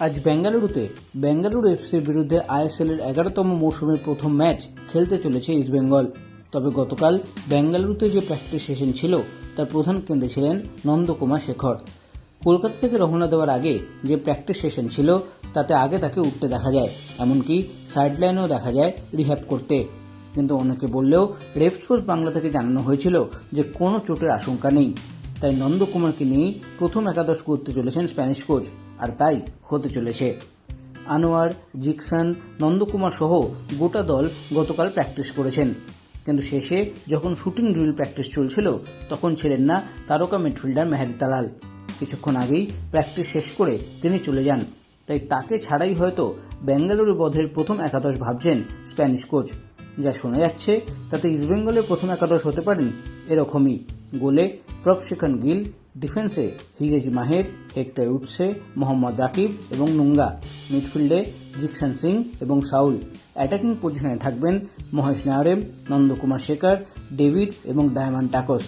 আজ বেঙ্গালুরুতে বেঙ্গালুরু এফসির বিরুদ্ধে আইএসএল এর এগারোতম মৌসুমের প্রথম ম্যাচ খেলতে চলেছে ইস্টবেঙ্গল তবে গতকাল বেঙ্গালুরুতে যে প্র্যাকটিস সেশন ছিল, তার প্রধান কেন্দ্রে ছিলেন নন্দকুমার শেখর। কলকাতা থেকে রওনা দেওয়ার আগে যে প্র্যাকটিস সেশন ছিল, তাতে আগে তাকে উঠতে দেখা যায়, এমনকি সাইডলাইনেও দেখা যায় রিহ্যাব করতে। কিন্তু অনেকে বললেও রেড স্পোর্টস বাংলা থেকে জানানো হয়েছিল যে কোনো চোটের আশঙ্কা নেই। তাই নন্দকুমারকে নিয়েই প্রথম একাদশ করতে চলেছেন স্প্যানিশ কোচ, আর তাই হতে চলেছে। আনোয়ার, জিকসান, নন্দকুমার সহ গোটা দল গতকাল প্র্যাকটিস করেছেন। কিন্তু শেষে যখন শুটিং ড্রিল প্র্যাকটিস চলছিল, তখন ছিলেন না তারকা মিডফিল্ডার মেহেদি তালাল। কিছুক্ষণ আগেই প্র্যাকটিস শেষ করে তিনি চলে যান। তাই তাকে ছাড়াই হয়তো বেঙ্গালুরু বধের প্রথম একাদশ ভাবছেন স্প্যানিশ কোচ। যা শোনা যাচ্ছে, তাতে ইস্টবেঙ্গলের প্রথম একাদশ হতে পারেন এরকমই। গোলে প্রফশিখান গিল, ডিফেন্সে হিজেজ মাহের, হেক্টর উৎসে মোহাম্মদ রাকিব এবং নুঙ্গা। মিডফিল্ডে জিকসান সিং এবং সাউল। অ্যাটাকিং পজিশনে থাকবেন মহেশ নায়ারেম, নন্দকুমার শেখর, ডেভিড এবং ডায়মন্ড টাকস।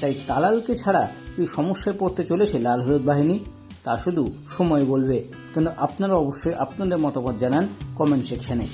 তাই তালালকে ছাড়া কি সমস্যায় পড়তে চলেছে লাল হলুদ বাহিনী। তা শুধু সময় বলবে। কিন্তু আপনারা অবশ্যই আপনাদের মতামত জানান কমেন্ট সেকশনে।